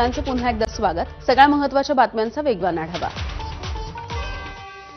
सगळ्यांचं पुन्हा एकदा स्वागत. सगळ्या महत्त्वाच्या बातम्यांचा वेगवान आढावा.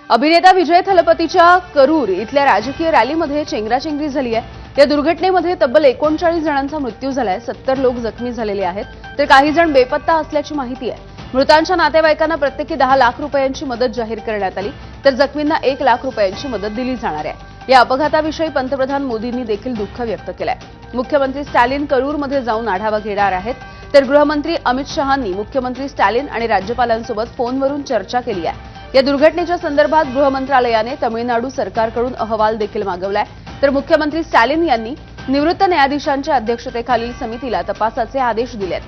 अभिनेता विजय थलपतीच्या करूर इथल्या राजकीय रॅलीमध्ये चेंगराचेंगरी झाली आहे या दुर्घटनेमध्ये तब्बल एकोणचाळीस जणांचा मृत्यू झालाय. सत्तर लोक जखमी झालेले आहेत. तर काही जण बेपत्ता असल्याची माहिती आहे. मृतांच्या नातेवाईकांना प्रत्येकी दहा लाख रुपयांची मदत जाहीर करण्यात आली. तर जखमींना एक लाख रुपयांची मदत दिली जाणार आहे. या अपघाताविषयी पंतप्रधान मोदींनी देखील दुःख व्यक्त केलं आहे मुख्यमंत्री स्टॅलिन करूरमध्ये जाऊन आढावा घेणार आहेत. तर गृहमंत्री अमित शहांनी मुख्यमंत्री स्टॅलिन आणि राज्यपालांसोबत फोनवरून चर्चा केली आहे. या दुर्घटनेच्या संदर्भात गृहमंत्रालयाने तमिळनाडू सरकारकडून अहवाल देखील मागवलाय. तर मुख्यमंत्री स्टॅलिन यांनी निवृत्त न्यायाधीशांच्या अध्यक्षतेखालील समितीला तपासाचे आदेश दिलेत.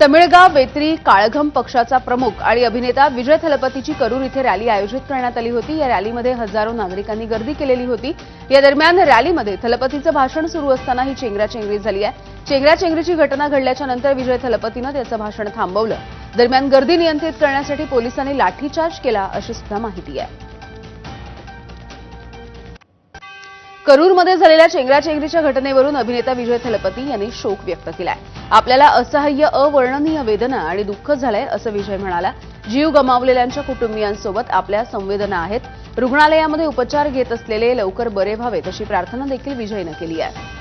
तमिळगाव बेत्री काळघम पक्षाचा प्रमुख आणि अभिनेता विजय थलपतीची करूर इथे रॅली आयोजित करण्यात आली होती. या रॅलीमध्ये हजारो नागरिकांनी गर्दी केलेली होती. या दरम्यान रॅलीमध्ये थलपतीचं भाषण सुरू असताना ही चेंगराचेंगरी झाली आहे. चेंगराचेंगरीची घटना घडल्याच्या नंतर विजय थलपतीनं त्याचं भाषण थांबवलं. दरम्यान गर्दी नियंत्रित करण्यासाठी पोलिसांनी लाठीचार्ज केला अशी सुद्धा माहिती आहे. करूरमध्ये झालेल्या चेंगराचेंगरीच्या घटनेवरून अभिनेता विजय थलपती यांनी शोक व्यक्त केलाय. आपल्याला असहाय्य अवर्णनीय वेदना आणि दुःख झालंय असं विजय म्हणाला. जीव गमावलेल्यांच्या कुटुंबियांसोबत आपल्या संवेदना आहेत. रुग्णालयामध्ये उपचार घेत असलेले लवकर बरे व्हावेत अशी प्रार्थना देखील विजयनं केली आहे.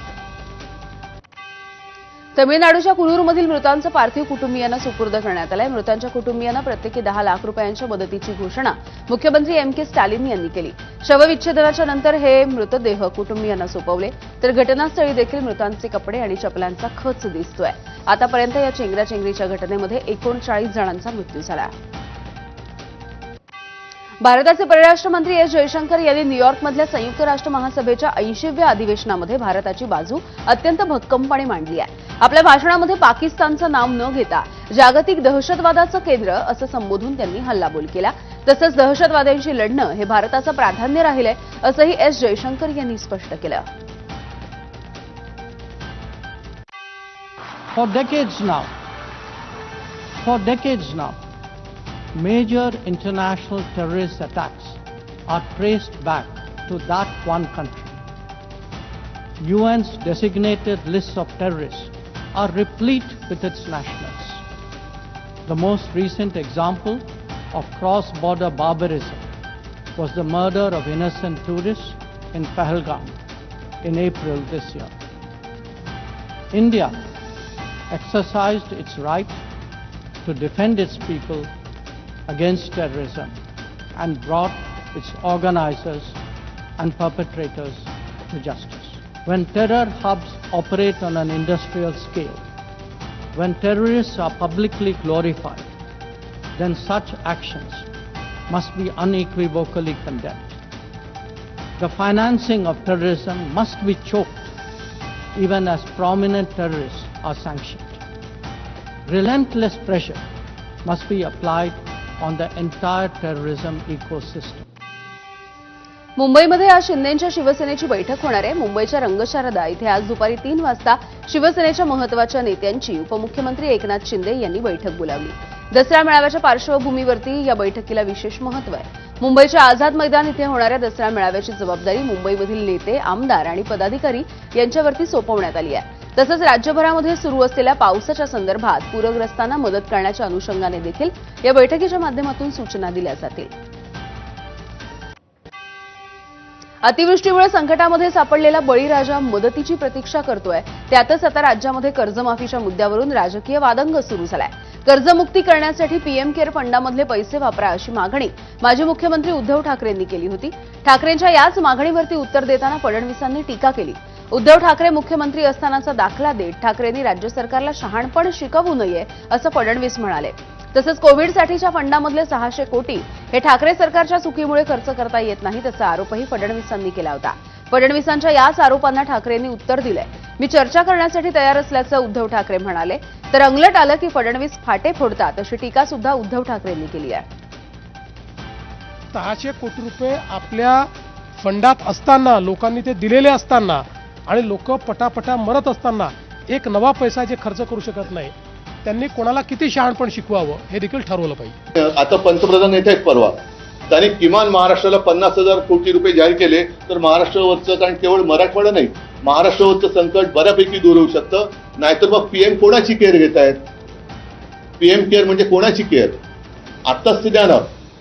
तमिळनाडूच्या कुरूरमधील मृतांचं पार्थिव कुटुंबियांना सुपूर्द करण्यात आलंय. मृतांच्या कुटुंबियांना प्रत्येकी दहा लाख रुपयांच्या मदतीची घोषणा मुख्यमंत्री एम के स्टॅलिन यांनी केली. शवविच्छेदनाच्या नंतर हे मृतदेह कुटुंबियांना सोपवले. तर घटनास्थळी देखील मृतांचे कपडे आणि चपलांचा खच दिसतोय. आतापर्यंत या चेंगराचेंगरीच्या घटनेमध्ये एकोणचाळीस जणांचा मृत्यू झाला. भारताचे परराष्ट्र मंत्री एस जयशंकर यांनी न्यूयॉर्कमधल्या संयुक्त राष्ट्र महासभेच्या ऐंशीव्या अधिवेशनामध्ये भारताची बाजू अत्यंत भक्कमपणे मांडली आहे. आपल्या भाषणामध्ये पाकिस्तानचं नाव न घेता जागतिक दहशतवादाचं केंद्र असं संबोधून त्यांनी हल्लाबोल केला तसंच दहशतवाद्यांशी लढणं हे भारताचं प्राधान्य राहिलंय असंही एस जयशंकर यांनी स्पष्ट केलं For decades now, for decades now, major international terrorist attacks are traced back to that one country. UN's designated list of terrorists are replete with its nationals. The most recent example of cross-border barbarism was the murder of innocent tourists in Pahalgam in April this year. India exercised its right to defend its people against terrorism and brought its organizers and perpetrators to justice. When terror hubs operate on an industrial scale, when terrorists are publicly glorified, then such actions must be unequivocally condemned. The financing of terrorism must be choked even as prominent terrorists are sanctioned. Relentless pressure must be applied on the entire terrorism ecosystem. मुंबईमध्ये आज शिंदेच्या शिवसेनेची बैठक होणार आहे. मुंबईच्या रंगशारदा इथे आज दुपारी तीन वाजता शिवसेनेच्या महत्त्वाच्या नेत्यांची उपमुख्यमंत्री एकनाथ शिंदे यांनी बैठक बोलावली. दसरा मेळाव्याच्या पार्श्वभूमीवरती या बैठकीला विशेष महत्त्व आहे. मुंबईच्या आझाद मैदान इथे होणाऱ्या दसरा मेळाव्याची जबाबदारी मुंबईमधील नेते आमदार आणि पदाधिकारी यांच्यावरती सोपवण्यात आली आहे. तसंच राज्यभरामध्ये सुरू असलेल्या पावसाच्या संदर्भात पूरग्रस्तांना मदत करण्याच्या अनुषंगाने देखील या बैठकीच्या माध्यमातून सूचना दिल्या जातील. अतिवृष्टीमुळे संकटामध्ये सापडलेला बळीराजा मदतीची प्रतीक्षा करतोय. त्यातच आता राज्यामध्ये कर्जमाफीच्या मुद्द्यावरून राजकीय वादंग सुरू झालाय. कर्जमुक्ती करण्यासाठी पीएम केअर फंडामधले पैसे वापरा अशी मागणी माजी मुख्यमंत्री उद्धव ठाकरेंनी केली होती. ठाकरेंच्या याच मागणीवरती उत्तर देताना फडणवीसांनी टीका केली. उद्धव ठाकरे मुख्यमंत्री असतानाचा दाखला देत ठाकरेंनी राज्य सरकारला शहाणपण शिकवू नये असं फडणवीस म्हणाले. तसंच कोविडसाठीच्या फंडामधले सहाशे कोटी हे ठाकरे सरकारच्या चुकीमुळे खर्च करता येत नाही त्याचा आरोपही फडणवीसांनी केला होता. फडणवीसांच्या याच आरोपांना ठाकरेंनी उत्तर दिलंय. मी चर्चा करण्यासाठी तयार असल्याचं उद्धव ठाकरे म्हणाले. तर अंगलट आलं की फडणवीस फाटे फोडतात अशी टीका सुद्धा उद्धव ठाकरेंनी केली आहे. सहाशे कोटी रुपये आपल्या फंडात असताना लोकांनी ते दिलेले असताना आणि लोक पटापटा मरत असताना एक नवा पैसा जे खर्च करू शकत नाही त्यांनी कोणाला किती शहाणपण शिकवावं हे देखील ठरवलं पाहिजे. आता पंतप्रधान येत आहेत परवा. त्यांनी किमान महाराष्ट्राला पन्नास हजार कोटी रुपये जाहीर केले तर महाराष्ट्रावरचं कारण केवळ मराठवाडा नाही महाराष्ट्रावरचं संकट बऱ्यापैकी दूर होऊ शकतं. नाहीतर मग पीएम कोणाची केअर घेत आहेत पीएम केअर म्हणजे कोणाची केअर? आत्ताच ते द्या ना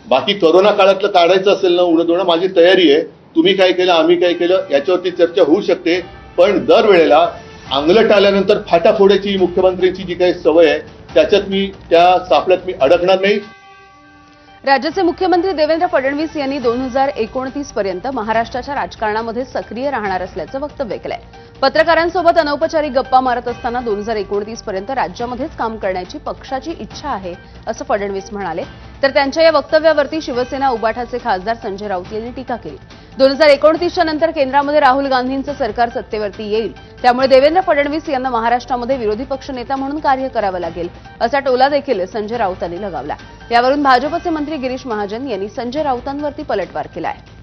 बाकी करोना काळातलं काढायचं असेल ना उडत माझी तयारी आहे. तुम्ही काय केलं आम्ही काय केलं याच्यावरती चर्चा होऊ शकते. पण दरवेळेला अंगलट आल्यानंतर फाटा फोडायची मुख्यमंत्र्यांची जी काही सवय आहे त्याच्यात मी त्या सापड्यात मी अडकणार नाही. राज्याचे मुख्यमंत्री देवेंद्र फडणवीस यांनी दोन हजार एकोणतीस पर्यंत महाराष्ट्राच्या राजकारणामध्ये सक्रिय राहणार असल्याचं वक्तव्य केलंय. पत्रकारांसोबत अनौपचारिक गप्पा मारत असताना दोन हजार एकोणतीस पर्यंत राज्यामध्येच काम करण्याची पक्षाची इच्छा आहे असं फडणवीस म्हणाले. तर त्यांच्या या वक्तव्यावरती शिवसेना उबाठाचे खासदार संजय राऊत यांनी टीका केली. दोन हजार एकोणतीसच्या नंतर केंद्रामध्ये राहुल गांधींचं सरकार सत्तेवरती येईल त्यामुळे देवेंद्र फडणवीस यांना महाराष्ट्रामध्ये विरोधी पक्षनेता म्हणून कार्य करावं लागेल असा टोला देखील संजय राऊतांनी लगावला. यावरून भाजपचे मंत्री गिरीश महाजन यांनी संजय राऊतांवरती पलटवार केला आहे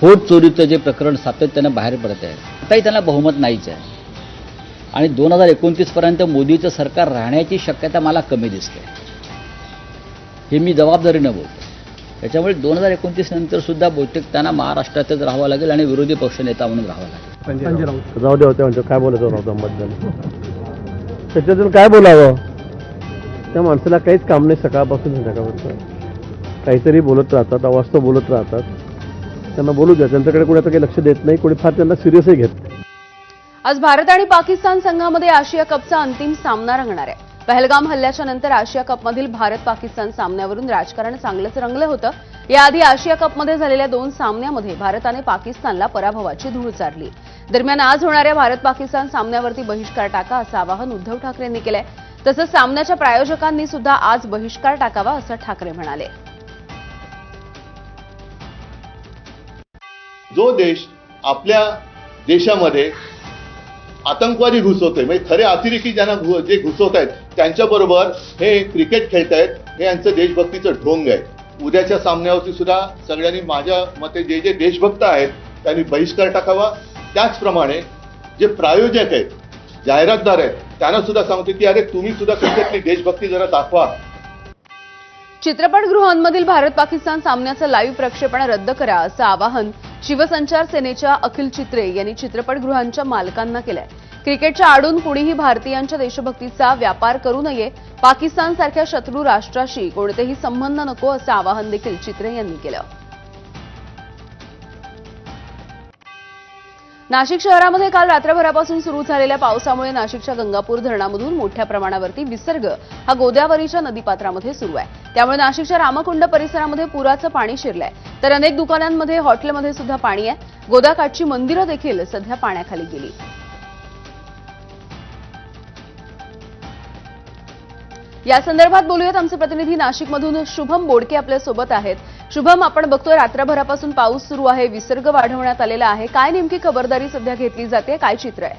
होट चोरीचं जे प्रकरण सातत्यानं बाहेर पडत आहे आताही त्यांना बहुमत नाहीच आहे. आणि दोन हजार एकोणतीसपर्यंत मोदीचं सरकार राहण्याची शक्यता मला कमी दिसते. हे मी जबाबदारीनं बोलतो त्याच्यामुळे दोन हजार एकोणतीस नंतर सुद्धा बहुतेक त्यांना महाराष्ट्रातच राहावं लागेल आणि विरोधी पक्षनेता म्हणून राहावं लागेल. जाऊ दे होत्या म्हणजे काय बोलायचं राऊतांबद्दल त्याच्यातून काय बोलावं? त्या माणसाला काहीच काम नाही सकाळपासून संध्याकाळपर्यंत. काहीतरी बोलत राहतात अवास्तव बोलत राहतात. त्यांना बोलू द्या. त्यांच्याकडे कोणी आता काही लक्ष देत नाही कोणी फार त्यांना सिरियसही घेत नाही. आज भारत आणि पाकिस्तान संघामध्ये आशिया कपचा अंतिम सामना रंगणार आहे. पहलगाम हल्ल्याच्या नंतर आशिया कपमधील भारत पाकिस्तान सामन्यावरून राजकारण चांगलंच रंगलं होतं. याआधी आशिया कपमध्ये झालेल्या दोन सामन्यामध्ये भारताने पाकिस्तानला पराभवाची धूळ चारली. दरम्यान आज होणाऱ्या भारत पाकिस्तान सामन्यावरती बहिष्कार टाका असं आवाहन उद्धव ठाकरेंनी केलंय. तसंच सामन्याच्या प्रायोजकांनी सुद्धा आज बहिष्कार टाकावा असं ठाकरे म्हणाले. जो देश आपल्या देशामध्ये आतंकवादी घुसवतोय. म्हणजे खरे अतिरेकी ज्यांना घु- जे घुसवत आहेत त्यांच्याबरोबर हे क्रिकेट खेळतायत हे यांचं देशभक्तीचं ढोंग आहे. उद्याच्या सामन्यावरती सुद्धा सगळ्यांनी माझ्या मते जे जे देशभक्त आहेत त्यांनी बहिष्कार टाकावा. त्याचप्रमाणे जे प्रायोजक आहेत जाहिरातदार आहेत त्यांना सुद्धा सांगते की अरे तुम्ही सुद्धा क्रिकेटली देशभक्ती जरा दाखवा. चित्रपटगृहांमधील भारत पाकिस्तान सामन्याचं लाईव्ह प्रक्षेपण रद्द करा असं आवाहन शिवसंचार सेनेच्या अखिल चित्रे यांनी चित्रपटगृहांच्या मालकांना केलंय. क्रिकेटच्या आडून कुणीही भारतीयांच्या देशभक्तीचा व्यापार करू नये पाकिस्तानसारख्या शत्रू राष्ट्राशी कोणतेही संबंध नको असं आवाहन देखील चित्रे यांनी केलं. नाशिक शहरामध्ये काल रात्रभरापासून सुरू झालेल्या पावसामुळे नाशिकच्या गंगापूर धरणामधून मोठ्या प्रमाणावरती विसर्ग हा गोदावरीच्या नदीपात्रामध्ये सुरू आहे. त्यामुळे नाशिकच्या रामकुंड परिसरामध्ये पुराचं पाणी शिरलंय. तर अनेक दुकानांमध्ये हॉटेलमध्ये सुद्धा पाणी आहे. गोदाकाठची मंदिरं देखील सध्या पाण्याखाली गेली. या संदर्भात बोलूयात आमचे प्रतिनिधी नाशिकमधून शुभम बोडके आपल्यासोबत आहेत. शुभम आपण बघतोय रात्रभरापासून पाऊस सुरू आहे विसर्ग वाढवण्यात आलेला आहे. काय नेमकी खबरदारी सध्या घेतली जाते? काय चित्र आहे?